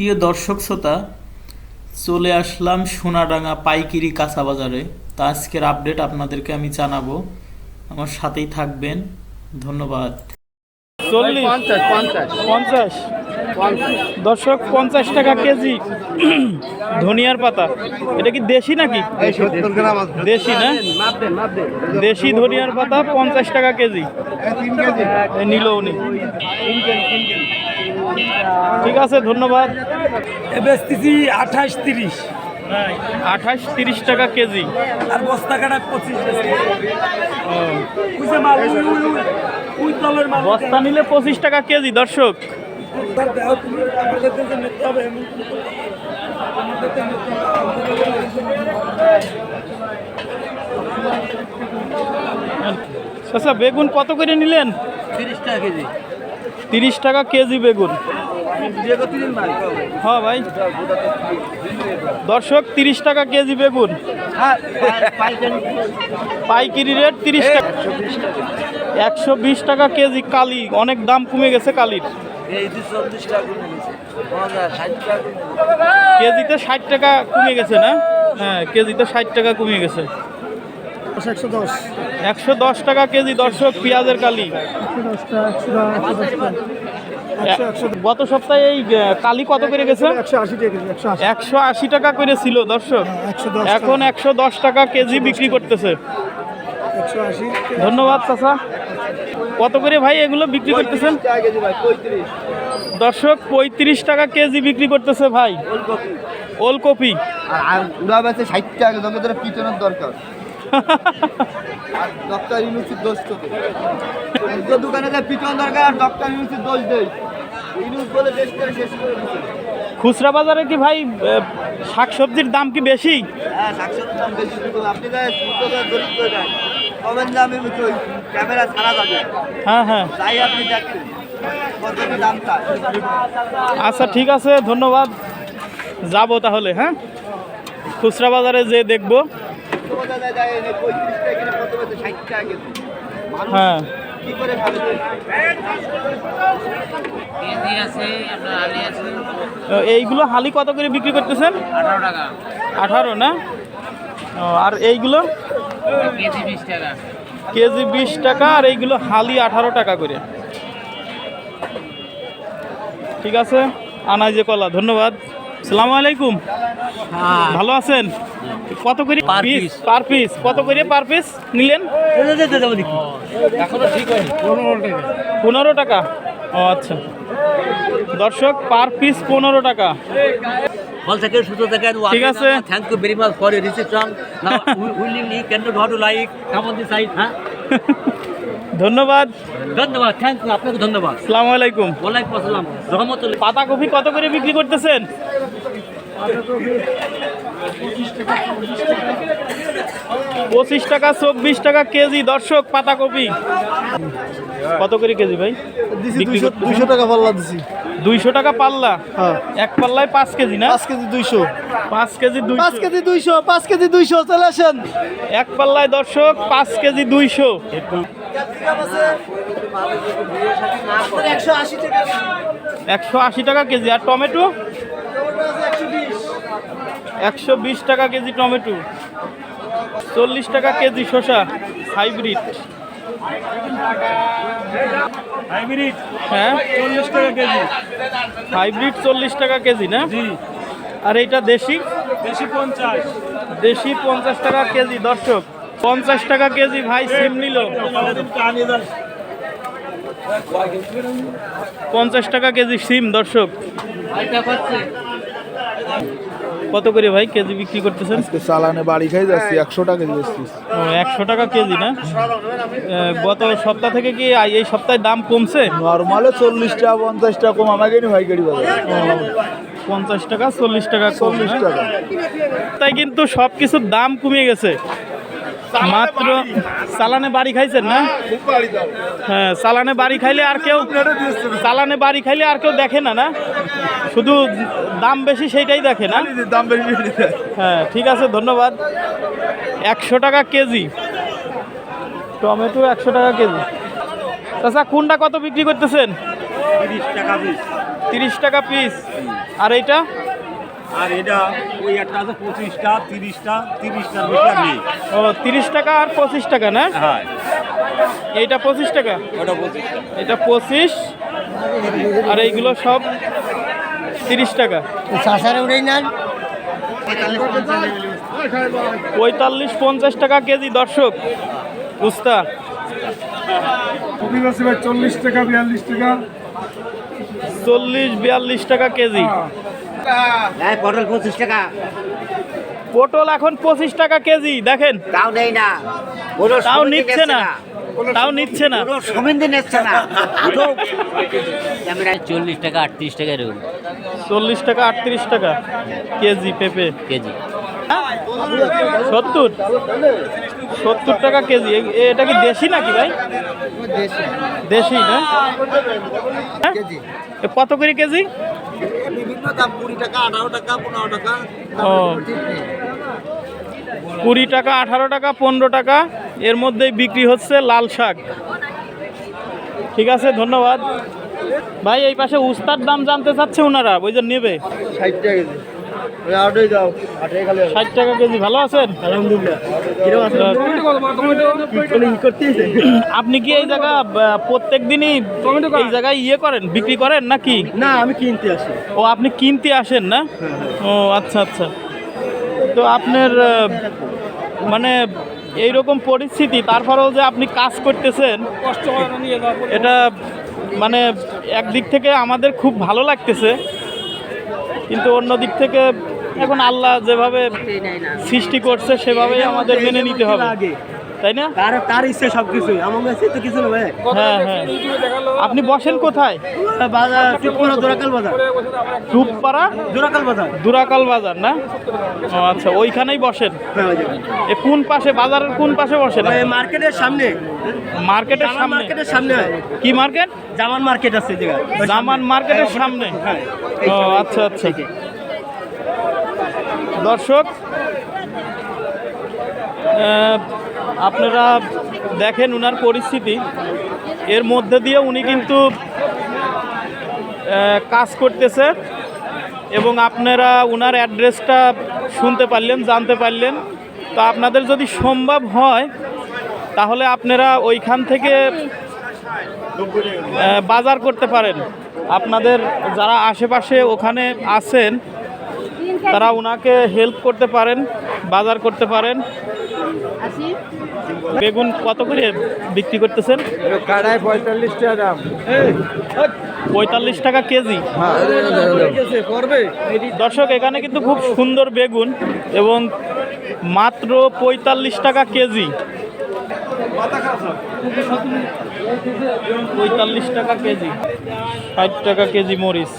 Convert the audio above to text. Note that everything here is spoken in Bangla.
প্রিয় দর্শক শ্রোতা চলে আসলাম সোনাডাঙ্গা পাইকিরি কাঁচা বাজারে তা আজকের আপডেট আপনাদেরকে আমি জানাব। আমার সাথেই থাকবেন। ধন্যবাদ। চল্লিশ পঞ্চাশ পঞ্চাশ। পঞ্চাশ। দর্শক পঞ্চাশ টাকা কেজি। ধনিয়ার পাতা। এটা কি দেশি নাকি? দেশি না? মাপ দেন মাপ দেন দেশি ধনিয়ার পাতা পঞ্চাশ টাকা কেজি। নিল উনি। ঠিক আছে ধন্যবাদ। বেচতেছি আঠাশ তিরিশ। আঠাশ তিরিশ টাকা কেজি। আর বস্তা কাটা পঁচিশ বস্তা নিলে পঁচিশ টাকা কেজি দর্শক। আচ্ছা বেগুন কত করে নিলেন? তিরিশ টাকা কেজি। তিরিশ টাকা কেজি বেগুন। হ্যাঁ ভাই। দর্শক, তিরিশ টাকা কেজি বেগুন। পাইকারি রেট তিরিশ টাকা। একশো বিশ টাকা কেজি কালি। অনেক দাম কমে গেছে কালির। কেজিতে ষাট টাকা কমে গেছে না? হ্যাঁ কেজিতে ষাট টাকা কমে গেছে। একশো দশ। একশো দশ টাকা কেজি দর্শক পেঁয়াজের কালি। গত সপ্তাহে এই কালি কত করে গেছে? একশো আশি টাকা করে ছিল দর্শক। এখন একশো দশ টাকা কেজি বিক্রি করতেছে। ধন্যবাদ চাচা। কত করে ভাই এগুলো বিক্রি করতেছেন? দর্শক পঁয়ত্রিশ টাকা কেজি বিক্রি করতেছে ভাই। ওলকপি। আর উড়া বেচে ষাট টাকা দরকার। ডক্টর ইউনুসির দোষ তো তো দোকানে যে পিছন দরকার ডক্টর ইউনুসির দোষ দেয় ইউনুস বলে করে শেষ করে খুচরা বাজারে কি ভাই আহ, শাকসবজির দাম কি বেশি? হ্যাঁ শাকসবজির দাম বেশি আপনি দামে ক্যামেরা ছাড়া যাবে। হ্যাঁ হ্যাঁ। তাই আপনি দেখেন আচ্ছা ঠিক আছে ধন্যবাদ। যাব তাহলে হ্যাঁ? খুচরা বাজারে যে দেখব। হ্যাঁ। এইগুলো হালি কত করে বিক্রি করতেছেন? আঠারো না? আর এইগুলো? কেজি বিশ টাকা, আর এইগুলো হালি আঠারো টাকা করে। ঠিক আছে? আনাইজে কলা, ধন্যবাদ। সালাম আলাইকুম ভালো আছেন কত করে পিস। পার পিস কত করে পার পিস নিলেন পনেরো টাকা ও আচ্ছা দর্শক পার পিস পনেরো টাকা Once again, Suto again, ঠিক আছে। Now, we- willingly, can you how to like, come on this side, হ্যাঁ ধন্যবাদ। ধন্যবাদ থ্যাংক ইউ আপনাকে ধন্যবাদ। সালাম আলাইকুম। ওয়ালাইকুম আসসালাম। রহমতুল্লাহ পাতাকপি কত করে বিক্রি করতেছেন? পঁচিশ টাকা চব্বিশ টাকা কেজি দর্শক পাতাকপি কত করে কেজি ভাই? দুইশো টাকা পাল্লা দিছি। দুইশো টাকা পাল্লা? হ্যাঁ। এক পাল্লায় পাঁচ কেজি না? পাঁচ কেজি দুইশো। পাঁচ কেজি দুইশো। পাঁচ কেজি দুইশো পাঁচ কেজি দুইশো চলে আসেন। এক পাল্লায় দর্শক পাঁচ কেজি দুইশো। একশো আশি টাকা। একশো আশি টাকা কেজি। আর টমেটো? একশো বিশ। টাকা কেজি টমেটো। চল্লিশ টাকা কেজি শসা। হাইব্রিড। হাইব্রিড? হ্যাঁ। চল্লিশ টাকা কেজি। হাইব্রিড চল্লিশ টাকা কেজি না? আর এইটা দেশি? বেশি পঞ্চাশ। দেশি পঞ্চাশ টাকা কেজি। দর্শক পঞ্চাশ টাকা কেজি ভাই সিম নিল। পঞ্চাশ টাকা কেজি সিম দর্শক। কত করে ভাই কেজি বিক্রি করতেছেন? চালানে বাড়ি খাই যাচ্ছি একশো টাকা দিচ্ছি একশো টাকা কেজি না? গত সপ্তাহ থেকে কি এই সপ্তাহে দাম কমছে? নর্মালে চল্লিশ টাকা পঞ্চাশ টাকা কম আমাকে ভাই গাড়ি বাজার পঞ্চাশ টাকা চল্লিশ টাকা চল্লিশ টাকা। তাই কিন্তু সব কিছুর দাম কমে গেছে। মাত্র চালানে বাড়ি খাইছেন না? হ্যাঁ চালানে বাড়ি খাইলে আর কেউ চালানে বাড়ি খাইলে আর কেউ দেখে না না? শুধু দাম বেশি সেইটাই দেখে না? দাম বেশি হ্যাঁ ঠিক আছে ধন্যবাদ। একশো টাকা কেজি। টমেটো একশো টাকা কেজি। তাছাড়া কোনটা কত বিক্রি করতেছেন? তিরিশ টাকা পিস আর এইটা? আর এটা ওই একটা আছে পঁচিশটা তিরিশটা তিরিশটার বেশি আর নেই। ও তিরিশ টাকা আর পঁচিশ টাকা না? হ্যাঁ। এইটা পঁচিশ টাকা? ওটা পঁচিশটা এটা পঁচিশ। আর এইগুলো সব তিরিশ টাকা। পঁয়তাল্লিশ পঞ্চাশ টাকা কেজি দর্শক। উস্তা। কপি চল্লিশ টাকা বিয়াল্লিশ টাকা। চল্লিশ বিয়াল্লিশ টাকা কেজি। হ্যাঁ পটল পঁচিশ টাকা। পটল এখন পঁচিশ টাকা কেজি দেখেন। তাও নেই না। তাও নিচ্ছে না। তাও নিচ্ছে না। সমিন্দি নিচ্ছে না। চল্লিশ টাকা আটত্রিশ টাকা এরকম। চল্লিশ টাকা আটত্রিশ টাকা কেজি পেঁপে। কেজি। সত্তর? সত্তর টাকা কেজি। এটা কি দেশি নাকি ভাই? দেশি। না? হ্যাঁ? কত করে কেজি? বিভিন্ন দাম কুড়ি টাকা আঠারো টাকা পনেরো টাকা। ও। কুড়ি টাকা আঠারো টাকা পনেরো টাকা। এর মধ্যেই বিক্রি হচ্ছে লাল শাক। ঠিক আছে ধন্যবাদ। ভাই এই পাশে উস্তার দাম জানতে চাচ্ছে ওনারা ওই যে নেবে। ষাট টাকা ষাট টাকা কেজি ভালো আছেন? আপনি কি এই জায়গা প্রত্যেক দিনই এই জায়গায় ইয়ে করেন বিক্রি করেন নাকি? না আমি কিনতে আসি। ও আপনি কিনতে আসেন না? ও আচ্ছা আচ্ছা। তো আপনার মানে এইরকম পরিস্থিতি তারপরেও যে আপনি কাজ করতেছেন এটা মানে একদিক থেকে আমাদের খুব ভালো লাগতেছে। কিন্তু অন্য দিক থেকে এখন আল্লাহ যেভাবে সৃষ্টি করছে সেভাবেই আমাদের মেনে নিতে হবে। তাই না? তার তার ইচ্ছে সব কিছু আমার কাছে তো কিছু না ভাই। হ্যাঁ হ্যাঁ। আপনি বসেন কোথায়? বাজার টিপুরা দোরাকাল বাজার। রূপপাড়া? দোরাকাল বাজার। দুরাকাল বাজার না? ও আচ্ছা ওইখানেই বসেন। হ্যাঁ এ কোন পাশে বাজারের কোন পাশে বসেন মার্কেটের সামনে। মার্কেটের সামনে। মার্কেটের সামনে কি মার্কেট? জামান মার্কেট আছে জায়গা জামান মার্কেটের সামনে। হ্যাঁ ও আচ্ছা আচ্ছা। দর্শক আপনারা দেখেন উনার পরিস্থিতি। এর মধ্যে দিয়ে উনি কিন্তু কাজ করতেছে এবং আপনারা উনার অ্যাড্রেসটা শুনতে পারলেন, জানতে পারলেন। তো আপনাদের যদি সম্ভব হয়, তাহলে আপনারা ওইখান থেকে বাজার করতে পারেন। আপনাদের যারা আশেপাশে ওখানে আছেন তারা ওনাকে হেল্প করতে পারেন বাজার করতে পারেন। বেগুন কত করে বিক্রি করতেছেন? কাড়ায় পঁয়তাল্লিশ টাকা দাম। পঁয়তাল্লিশ টাকা কেজি। দর্শক এখানে কিন্তু খুব সুন্দর বেগুন এবং মাত্র পঁয়তাল্লিশ টাকা কেজি। পঁয়তাল্লিশ টাকা কেজি। ষাট টাকা কেজি মরিচ।